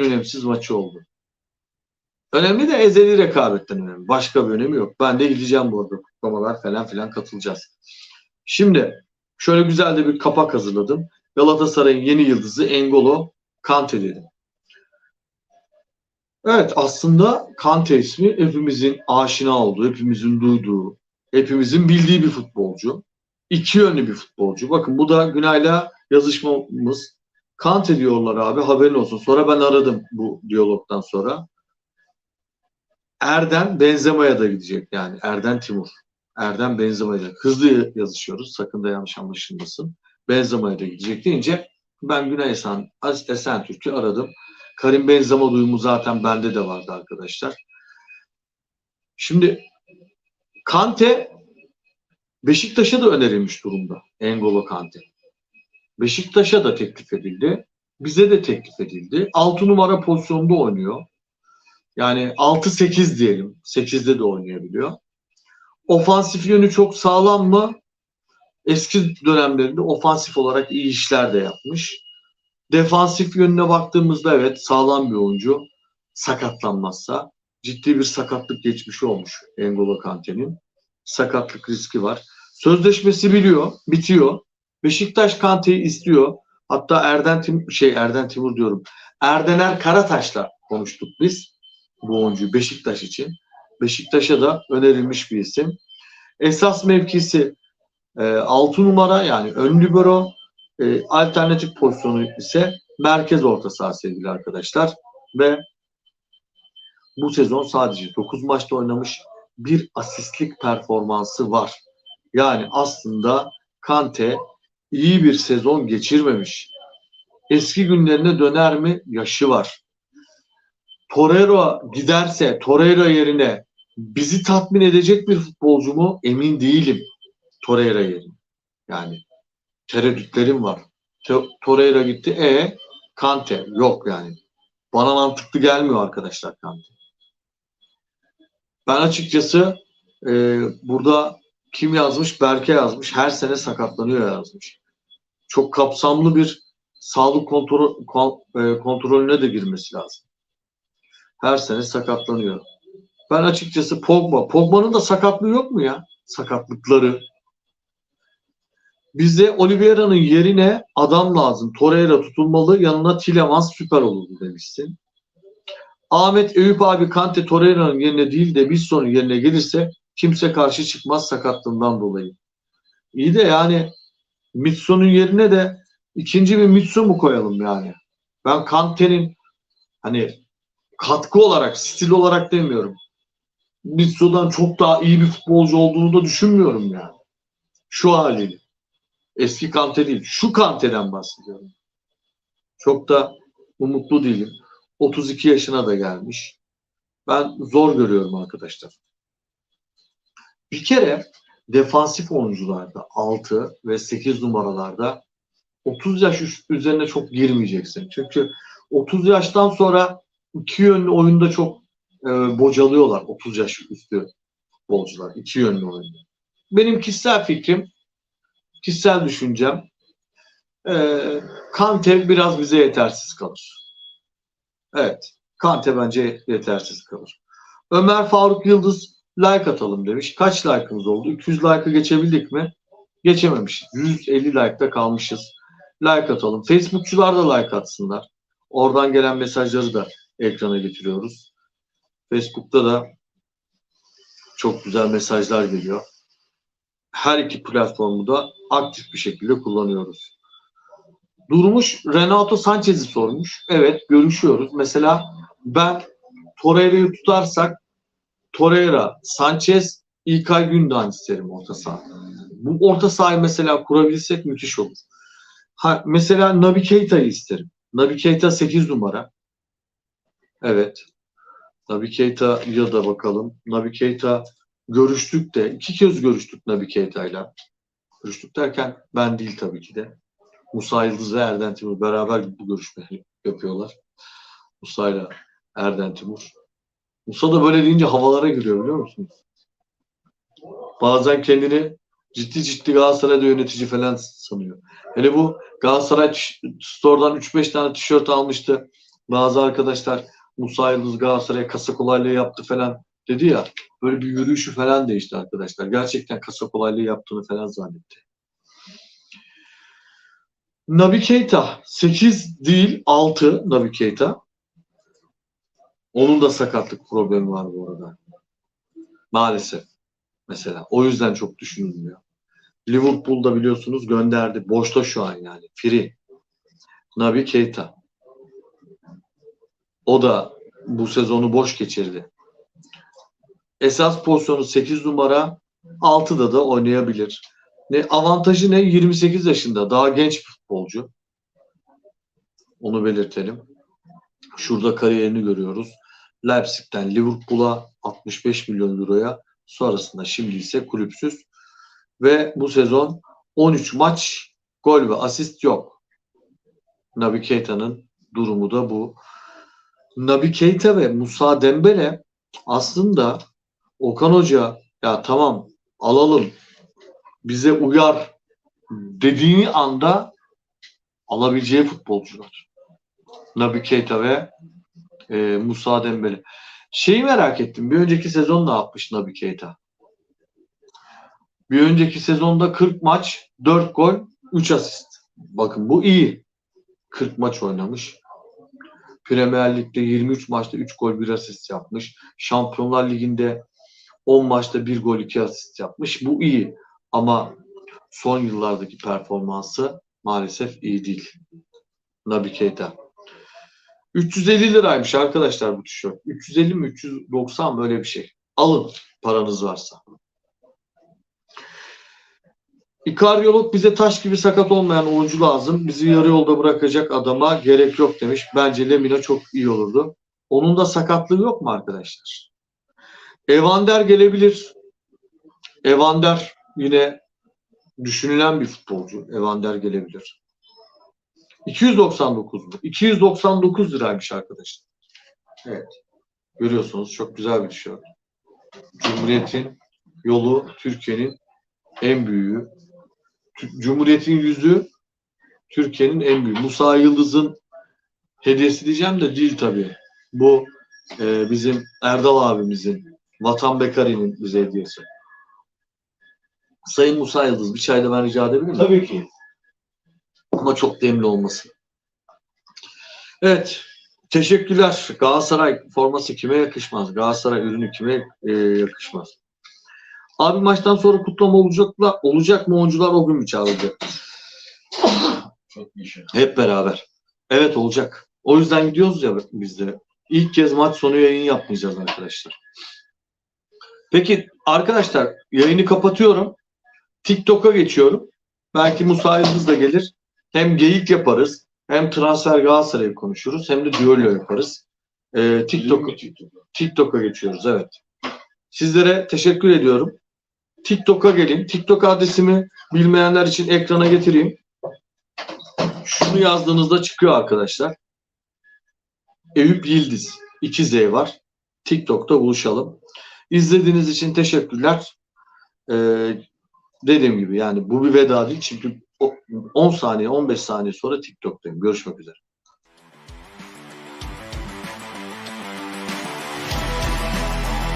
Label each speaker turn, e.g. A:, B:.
A: önemsiz maçı oldu. Önemli de ezeli rekabetten önemli. Başka bir önemi yok. Ben de gideceğim bu arada. Kutlamalar falan filan katılacağız. Şimdi şöyle güzel de bir kapak hazırladım. Galatasaray'ın yeni yıldızı Engolo Kante dedim. Evet aslında Kante ismi hepimizin aşina olduğu, hepimizin duyduğu, hepimizin bildiği bir futbolcu. İki yönlü bir futbolcu. Bakın bu da Günay'la yazışmamız. Kante diyorlar abi haberin olsun. Sonra ben aradım bu diyalogdan sonra. Erden Benzema'ya da gidecek yani. Erden Timur. Erden Benzema'ya. Hızlı yazışıyoruz. Sakın da yanlış anlaşılmasın. Benzema'ya da gidecek deyince ben Günay Esen, Esentürk'ü aradım. Karim Benzema duyumu zaten bende de vardı arkadaşlar. Şimdi Kante Beşiktaş'a da önerilmiş durumda. Engolo Kante. Beşiktaş'a da teklif edildi. Bize de teklif edildi. 6 numara pozisyonda oynuyor. Yani 6-8 diyelim. 8'de de oynayabiliyor. Ofansif yönü çok sağlam mı? Eski dönemlerinde ofansif olarak iyi işler de yapmış. Defansif yönüne baktığımızda evet sağlam bir oyuncu. Sakatlanmazsa. Ciddi bir sakatlık geçmişi olmuş Engolo Kante'nin. Sakatlık riski var. Sözleşmesi biliyor, bitiyor. Beşiktaş Kante'yi istiyor. Hatta Erden Tim şey Erden Timur diyorum. Erdener Karataş'la konuştuk biz bu oyuncuyu Beşiktaş için. Beşiktaş'a da önerilmiş bir isim. Esas mevkisi e, 6 numara yani ön libero e, alternatif pozisyonu ise merkez orta saha sevgili arkadaşlar. Ve bu sezon sadece 9 maçta oynamış bir asistlik performansı var. Yani aslında Kante iyi bir sezon geçirmemiş. Eski günlerine döner mi? Yaşı var. Torreira giderse Torreira yerine bizi tatmin edecek bir futbolcu mu? Emin değilim. Torreira yerine. Yani tereddütlerim var. Torreira gitti. E Kante yok yani. Bana mantıklı gelmiyor arkadaşlar Kante. Ben açıkçası e, burada kim yazmış? Berke yazmış. Her sene sakatlanıyor yazmış. Çok kapsamlı bir sağlık kontrol, kon- e, kontrolüne de girmesi lazım. Her sene sakatlanıyor. Ben açıkçası Pogba. Pogba'nın da sakatlığı yok mu ya? Sakatlıkları. Bize Oliveira'nın yerine adam lazım. Torreira tutulmalı. Yanına Tilemans süper olurdu demişsin. Ahmet Eyüp abi Kante Torreira'nın yerine değil de Bisson'un yerine gelirse kimse karşı çıkmaz sakatlığından dolayı. İyi de yani Mitson'un yerine de ikinci bir Mitson mu koyalım yani? Ben Kante'nin hani katkı olarak, stil olarak demiyorum. Mitso'dan çok daha iyi bir futbolcu olduğunu da düşünmüyorum yani. Şu haliyle. Eski Kante değil. Şu Kante'den bahsediyorum. Çok da umutlu değilim. 32 yaşına da gelmiş. Ben zor görüyorum arkadaşlar. Bir kere defansif oyuncularda 6 ve 8 numaralarda 30 yaş üzerine çok girmeyeceksin. Çünkü 30 yaştan sonra iki yönlü oyunda çok e, bocalıyorlar 30 yaş üstü futbolcular. iki yönlü oyunda. Benim kişisel fikrim, kişisel düşüncem e, Kante biraz bize yetersiz kalır. Evet. Kante bence yetersiz kalır. Ömer Faruk Yıldız like atalım demiş. Kaç like'ımız oldu? 200 like'ı geçebildik mi? Geçememişiz. 150 like'da kalmışız. Like atalım. Facebookçular da like atsınlar. Oradan gelen mesajları da ekrana getiriyoruz. Facebook'ta da çok güzel mesajlar geliyor. Her iki platformu da aktif bir şekilde kullanıyoruz. Durmuş Renato Sanchez'i sormuş. Evet görüşüyoruz. Mesela ben Torreira'yı tutarsak Torreira, Sanchez, İlkay Gündoğan isterim orta saha. Bu orta sahayı mesela kurabilsek müthiş olur. Ha, mesela Naby Keita'yı isterim. Naby Keita 8 numara. Evet. Naby Keita'ya da bakalım. Naby Keita görüştük de iki kez görüştük Naby Keita'yla. Görüştük derken ben değil tabii ki de. Musa Yıldız ve Erden Timur beraber bu görüşmeyi yapıyorlar. Musa ile Erden Timur. Musa da böyle deyince havalara giriyor biliyor musunuz? Bazen kendini ciddi ciddi Galatasaray'da yönetici falan sanıyor. Hele bu Galatasaray Store'dan 3-5 tane tişört almıştı. Bazı arkadaşlar Musa Yıldız Galatasaray'a kasa kolaylığı yaptı falan dedi ya. Böyle bir yürüyüşü falan değişti arkadaşlar. Gerçekten kasa kolaylığı yaptığını falan zannetti. Nabi Keita 8 değil 6 Nabi Keita. Onun da sakatlık problemi var bu arada. Maalesef. Mesela. O yüzden çok düşünülmüyor. Liverpool'da biliyorsunuz gönderdi. Boşta şu an yani. Free. Nabi Keita. O da bu sezonu boş geçirdi. Esas pozisyonu 8 numara 6'da da oynayabilir. Ne avantajı ne? 28 yaşında. Daha genç bir futbolcu. Onu belirtelim. Şurada kariyerini görüyoruz. Leipzig'ten Liverpool'a 65 milyon euroya sonrasında şimdi ise kulüpsüz ve bu sezon 13 maç gol ve asist yok. Nabi Keita'nın durumu da bu. Nabi Keita ve Musa Dembele aslında Okan Hoca ya tamam alalım bize uyar dediği anda alabileceği futbolcular. Nabi Keita ve e, Musa Dembele. Şeyi merak ettim. Bir önceki sezon ne yapmış Nabi Keita? Bir önceki sezonda 40 maç, 4 gol, 3 asist. Bakın bu iyi. 40 maç oynamış. Premier Lig'de 23 maçta 3 gol 1 asist yapmış. Şampiyonlar Ligi'nde 10 maçta 1 gol 2 asist yapmış. Bu iyi. Ama son yıllardaki performansı maalesef iyi değil. Nabi Keita. 350 liraymış arkadaşlar bu tişört. 350 mi 390 mı öyle bir şey. Alın paranız varsa. İkaryolog bize taş gibi sakat olmayan oyuncu lazım. Bizi yarı yolda bırakacak adama gerek yok demiş. Bence Lemina çok iyi olurdu. Onun da sakatlığı yok mu arkadaşlar? Evander gelebilir. Evander yine düşünülen bir futbolcu. Evander gelebilir. 299 mu? 299 liraymış arkadaşlar. Evet. Görüyorsunuz çok güzel bir tişört. Cumhuriyet'in yolu Türkiye'nin en büyüğü. Cumhuriyet'in yüzü Türkiye'nin en büyüğü. Musa Yıldız'ın hediyesi diyeceğim de değil tabii. Bu e, bizim Erdal abimizin, Vatan Bekari'nin bize hediyesi. Sayın Musa Yıldız bir çay da ben rica edebilir miyim?
B: Tabii ki.
A: Ama çok demli olmasın. Evet. Teşekkürler. Galatasaray forması kime yakışmaz? Galatasaray ürünü kime e, yakışmaz? Abi maçtan sonra kutlama olacakla olacak mı oyuncular o gün mü çağrılacak?
B: Çok yaşa.
A: Hep beraber. Evet olacak. O yüzden gidiyoruz ya biz de. İlk kez maç sonu yayın yapmayacağız arkadaşlar. Peki arkadaşlar yayını kapatıyorum. TikTok'a geçiyorum. Belki Yıldız da gelir. Hem geyik yaparız. Hem transfer Galatasaray'ı konuşuruz. Hem de düello yaparız. Ee, TikTok, TikTok'a geçiyoruz evet. Sizlere teşekkür ediyorum. TikTok'a gelin. TikTok adresimi bilmeyenler için ekrana getireyim. Şunu yazdığınızda çıkıyor arkadaşlar. Eyüp Yıldız. 2 Z var. TikTok'ta buluşalım. İzlediğiniz için teşekkürler. Ee, dediğim gibi yani bu bir veda değil çünkü 10 saniye 15 saniye sonra TikTok'tayım. Görüşmek üzere.